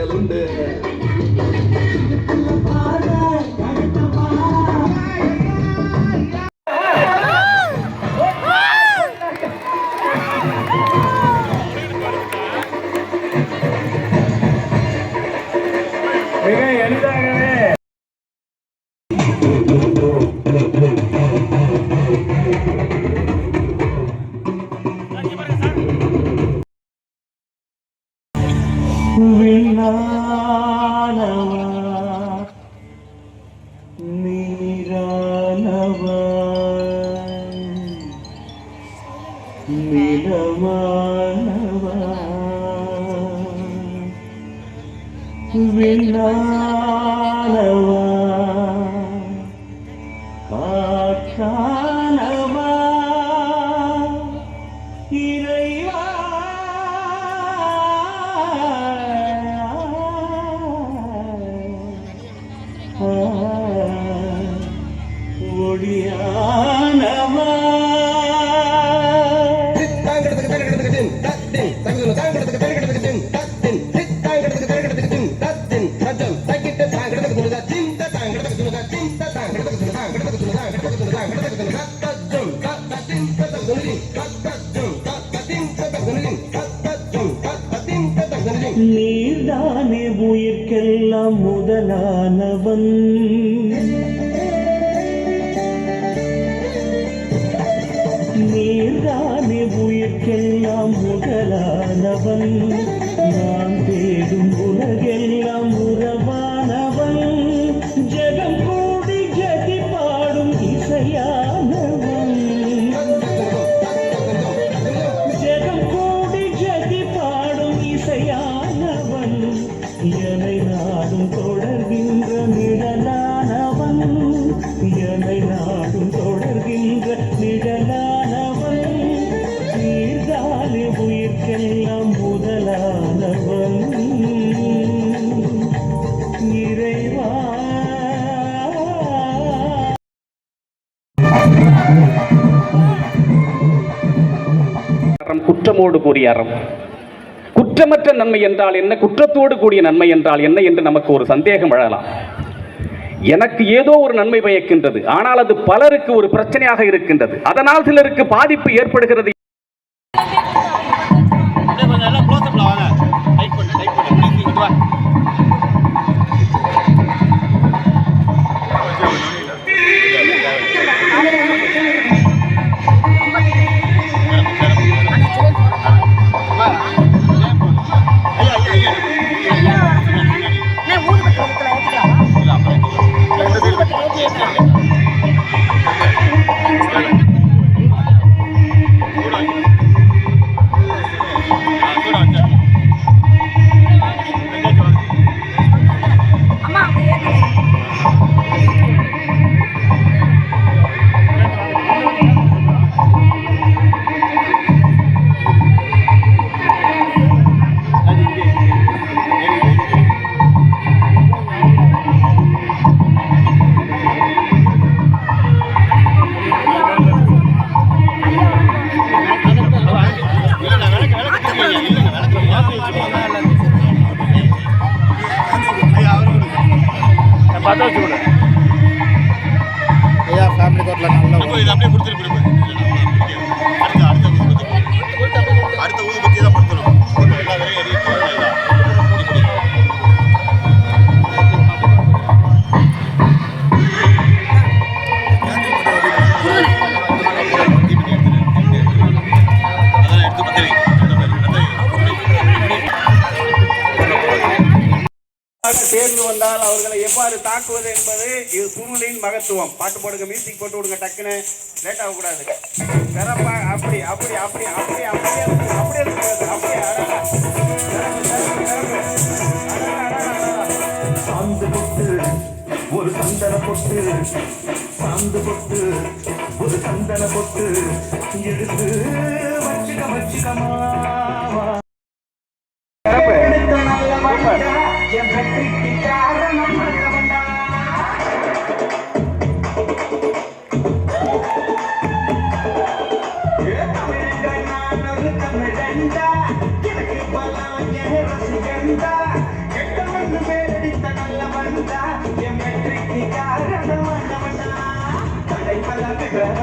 நீங்கள் உண்டு காற்றானவா இறைவா? ஒளியானவா நீர்தானே உயிர்க்கெல்லாம் முதலானவன். நீர்தானே உயிர்க்கெல்லாம் முதலானவன். நான் தேடும் உலகெல்லாம் உறவானவன். ஜெகம் கூடி ஜதி பாடும் இசையா அறம் குற்றமோடு கூடிய அறம். குற்றமற்ற நன்மை என்றால் என்ன? குற்றத்தோடு கூடிய நன்மை என்றால் என்ன என்று நமக்கு ஒரு சந்தேகம் எழலாம். எனக்கு ஏதோ ஒரு நன்மை பயக்கின்றது. ஆனால் அது பலருக்கு ஒரு பிரச்சனையாக இருக்கின்றது. அதனால் சிலருக்கு பாதிப்பு ஏற்படுகிறது ਵਾਧਾ ਜ਼ਰੂਰ ਹੈ வந்தால் அவர்களை எவ்வாறு தாக்குவது என்பது இது சூழ்நிலையின் மகத்துவம். பாட்டு போடுங்க மியூசிக் போட்டு விடுங்க டக்குன்னு லேட் ஆகக்கூடாது. சிறப்பா அப்படி அப்படி அப்படி அப்படி அப்படியே அப்படியே அப்படியே. சாந்து பொட்டு ஒரு சந்தன பொட்டு. சாந்து பொட்டு ஒரு சந்தன பொட்டு. எடுத்து வச்சுக்க வச்சுக்கமா என் வெற்றிக்கு காரணம் மன்னவனா தடைபல கலை